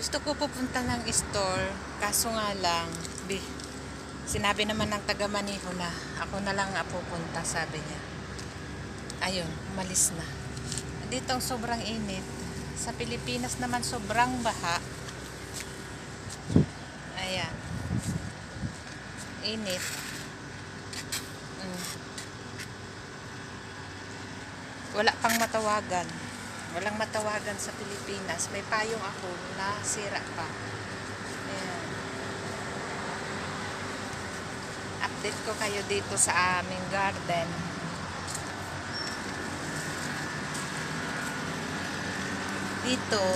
Gusto ko pupunta ng store, kaso nga lang, bi, sinabi naman ng taga Maniho na ako na lang pupunta, sabi niya. Ayun, umalis na. Dito ang sobrang init. Sa Pilipinas naman sobrang baha. Ayan. Init. Mm. Wala pang matawagan. Walang matawagan sa Pilipinas. May payong ako na sira pa. Ayan. Update ko kayo dito sa aming garden. Dito.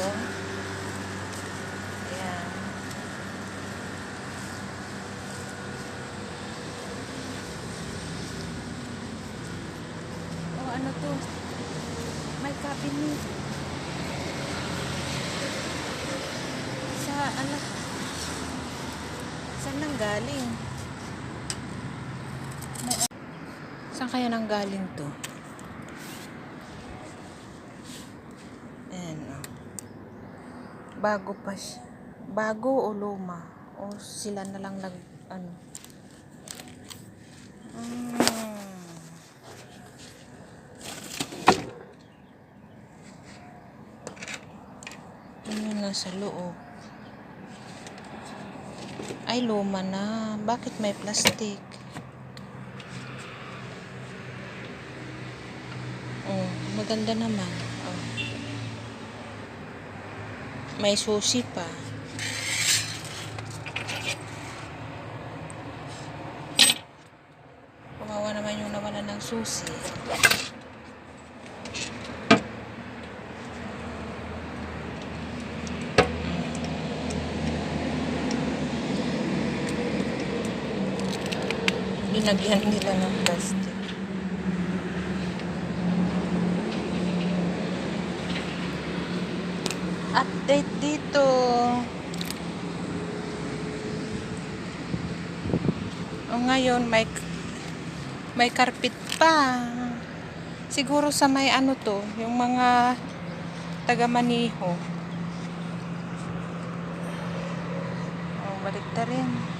Ayan. Oh, ano to? May cabinet. Sa ano? Saan nang galing? Saan kaya nang galing to? Ayan, oh. Bago pa siya. Bago o luma? O sila na lang nag, ano? Mm. Ano yung nasa loob? Ay, luma na. Bakit may plastic? Oh, maganda naman. Oh. May susi pa. Kawawa naman yung nawalan ng susi. Linagyan nila ng plastic. Update dito. O ngayon may may carpet pa. Siguro sa may ano to, yung mga taga Maniho. Oh, balik na rin.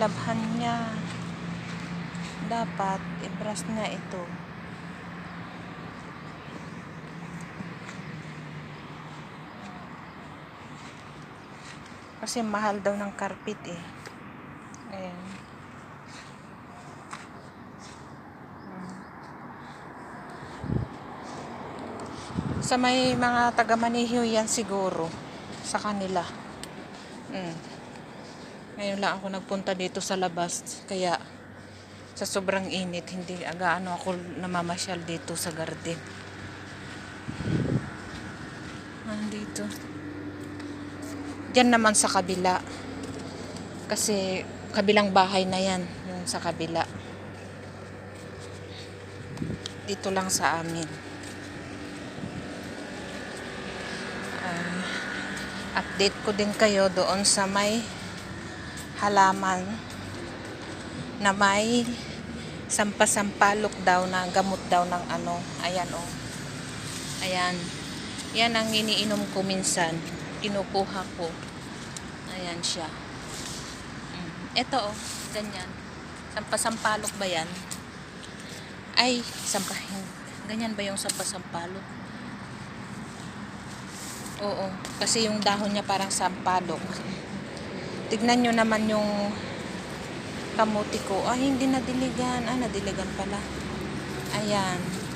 Nilabhan niya. Dapat, ibras na ito. Kasi mahal daw ng carpet eh. Ayan. Sa may mga taga Maniho yan siguro. Sa kanila. Mm. Ngayon lang ako nagpunta dito sa labas. Kaya sa sobrang init, hindi agaano ako namamasyal dito sa garden. Nandito. Diyan naman sa kabila. Kasi kabilang bahay na yan. Yung sa kabila. Dito lang sa amin. Ah, update ko din kayo doon sa may halaman na may sampasampalok daw na gamot daw ng ano. Ayan oh. Ayan. Yan ang iniinom ko minsan. Kinukuha ko. Ayan siya. Mm. Ito oh. Ganyan. Sampasampalok ba yan? Ay, sampahin. Ganyan ba yung sampasampalok? Oo. Kasi yung dahon niya parang sampalok. Tignan nyo naman yung kamuti ko. Ay, hindi nadiligan. Ah, nadiligan pala. Ayan.